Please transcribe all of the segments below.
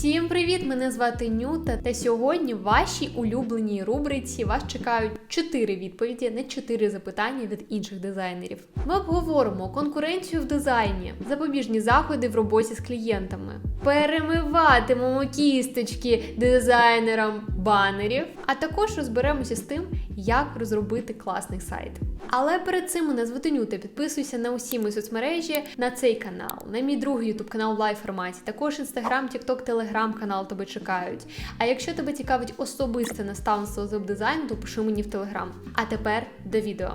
Усім привіт! Мене звати Нюта. Та сьогодні в вашій улюбленій рубриці вас чекають 4 відповіді на 4 запитання від інших дизайнерів. Ми обговоримо конкуренцію в дизайні, запобіжні заходи в роботі з клієнтами, перемиватимемо кісточки дизайнерам банерів, а також розберемося з тим, як розробити класний сайт. Але перед цим не звати Нюта. Підписуйся на усі мої соцмережі, на цей канал, на мій другий ютуб канал в лайв форматі, також інстаграм, тікток, телеграм канал тебе чекають. А якщо тебе цікавить особисте наставництво з веб-дизайну, то пиши мені в телеграм. А тепер до відео.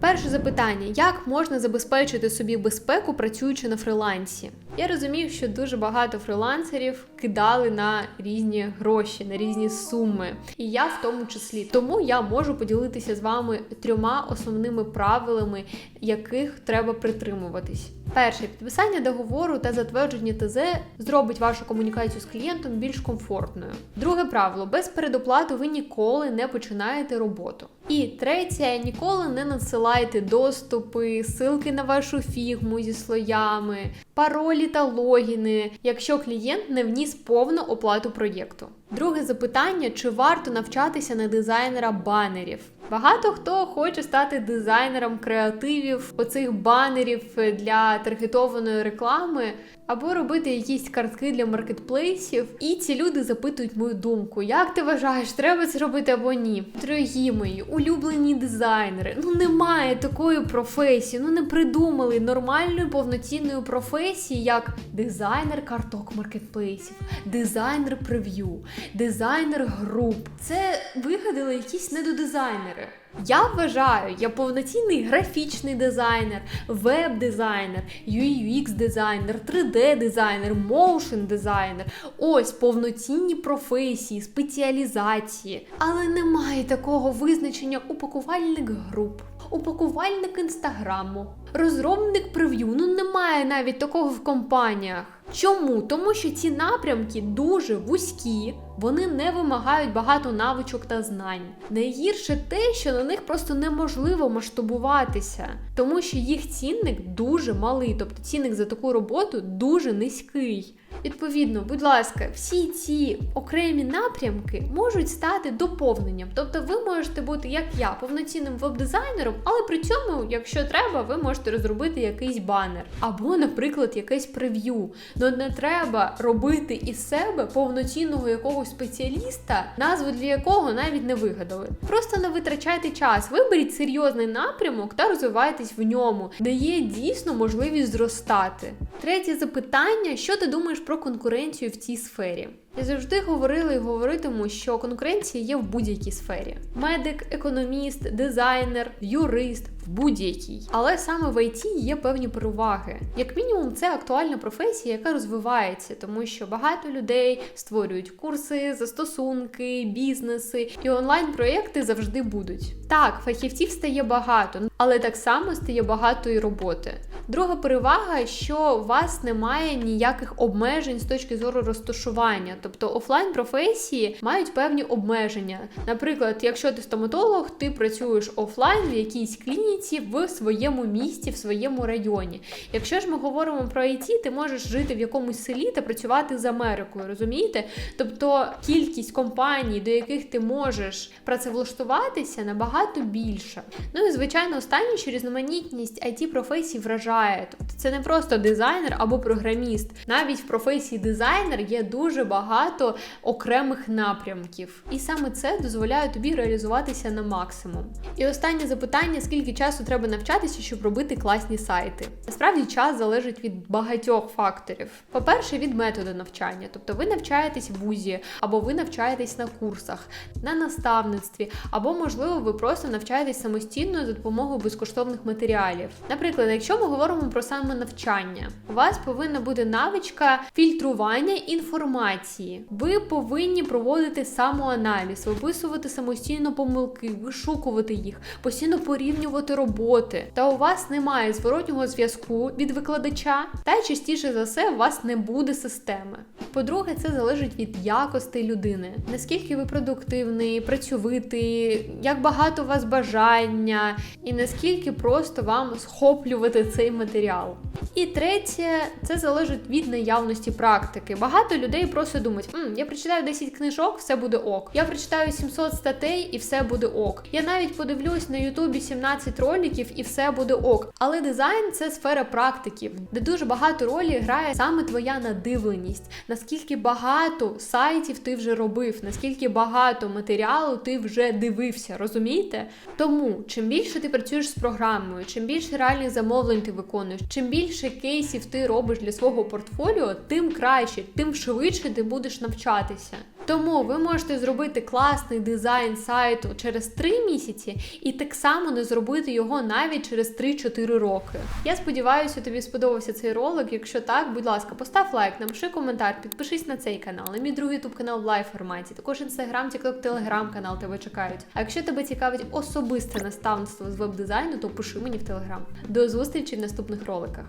Перше запитання: як можна забезпечити собі безпеку, працюючи на фрилансі? Я розумію, що дуже багато фрилансерів кидали на різні гроші, на різні суми, і я в тому числі. Тому я можу поділитися з вами трьома основними правилами, яких треба притримуватись. Перше підписання договору та затвердження ТЗ зробить вашу комунікацію з клієнтом більш комфортною. Друге правило: без передоплати ви ніколи не починаєте роботу. І третє, ніколи не надсилайте доступи, ссылки на вашу фігму зі слоями, паролі та логіни, якщо клієнт не вніс повну оплату проєкту. Друге запитання: чи варто навчатися на дизайнера банерів? Багато хто хоче стати дизайнером креативів, оцих банерів для таргетованої реклами, або робити якісь картки для маркетплейсів. І ці люди запитують мою думку: як ти вважаєш, треба це робити або ні? Дорогі мої, улюблені дизайнери, ну немає такої професії, ну не придумали нормальної повноцінної професії, як дизайнер карток маркетплейсів, дизайнер прев'ю, дизайнер груп. Це вигадали якісь недодизайнери. Я вважаю, я повноцінний графічний дизайнер, веб-дизайнер, UX-дизайнер, 3D-дизайнер, моушн-дизайнер. Ось повноцінні професії, спеціалізації. Але немає такого визначення упакувальник груп, упакувальник інстаграму, розробник прев'ю. Ну немає навіть такого в компаніях. Чому? Тому що ці напрямки дуже вузькі, вони не вимагають багато навичок та знань. Найгірше те, що на них просто неможливо масштабуватися, тому що їх цінник дуже малий, тобто цінник за таку роботу дуже низький. Відповідно, будь ласка, всі ці окремі напрямки можуть стати доповненням. Тобто, ви можете бути, як я, повноцінним веб-дизайнером, але при цьому, якщо треба, ви можете розробити якийсь банер або, наприклад, якесь прев'ю. Ну не треба робити із себе повноцінного якогось спеціаліста, назву для якого навіть не вигадали. Просто не витрачайте час, виберіть серйозний напрямок та розвивайтесь в ньому, де є дійсно можливість зростати. Третє запитання: що ти думаєш про конкуренцію в цій сфері? Я завжди говорила і говоритиму, що конкуренція є в будь-якій сфері: медик, економіст, дизайнер, юрист в будь-якій. Але саме в ІТ є певні переваги. Як мінімум, це актуальна професія, яка розвивається, тому що багато людей створюють курси, застосунки, бізнеси і онлайн-проекти завжди будуть. Так, фахівців стає багато, але так само стає багато і роботи. Друга перевага, що у вас немає ніяких обмежень з точки зору розташування. Тобто офлайн професії мають певні обмеження. Наприклад, якщо ти стоматолог, ти працюєш офлайн в якійсь клініці в своєму місті, в своєму районі. Якщо ж ми говоримо про IT, ти можеш жити в якомусь селі та працювати з Америкою, розумієте? Тобто кількість компаній, до яких ти можеш працевлаштуватися, набагато більша. Ну і звичайно, останнє, що різноманітність it професій вражає. Тобто це не просто дизайнер або програміст. Навіть в професії дизайнер є дуже багато окремих напрямків, і саме це дозволяє тобі реалізуватися на максимум. І останнє запитання: скільки часу треба навчатися, щоб робити класні сайти? Насправді час залежить від багатьох факторів. По-перше, від методу навчання, тобто ви навчаєтесь в вузі, або ви навчаєтесь на курсах, на наставництві, або, можливо, ви просто навчаєтесь самостійно за допомогою безкоштовних матеріалів. Наприклад, якщо ми говоримо про саме навчання, у вас повинна бути навичка фільтрування інформації. Ви повинні проводити самоаналіз, виписувати самостійно помилки, вишукувати їх, постійно порівнювати роботи, та у вас немає зворотнього зв'язку від викладача, та частіше за все у вас не буде системи. По-друге, це залежить від якостей людини, наскільки ви продуктивний, працьовитий, як багато у вас бажання, і наскільки просто вам схоплювати цей матеріал. І третє, це залежить від наявності практики. Багато людей просто думають: М, я прочитаю 10 книжок, все буде ок. Я прочитаю 700 статей і все буде ок. Я навіть подивлюсь на Ютубі 17 роликів і все буде ок. Але дизайн це сфера практиків, де дуже багато ролі грає саме твоя надивленість. Наскільки багато сайтів ти вже робив, наскільки багато матеріалу ти вже дивився, розумієте? Тому чим більше ти працюєш з програмою, чим більше реальних замовлень ти виконуєш, чим більше кейсів ти робиш для свого портфоліо, тим краще, тим швидше ти будеш навчатися. Тому ви можете зробити класний дизайн сайту через 3 місяці і так само не зробити його навіть через 3-4 роки. Я сподіваюся, тобі сподобався цей ролик. Якщо так, будь ласка, постав лайк, напиши коментар, підпишись на цей канал, на мій другий ютуб канал в лайв форматі, також інстаграм, тікток, телеграм канал тебе чекають. А якщо тебе цікавить особисте наставництво з веб-дизайну, то пиши мені в телеграм. До зустрічі в наступних роликах.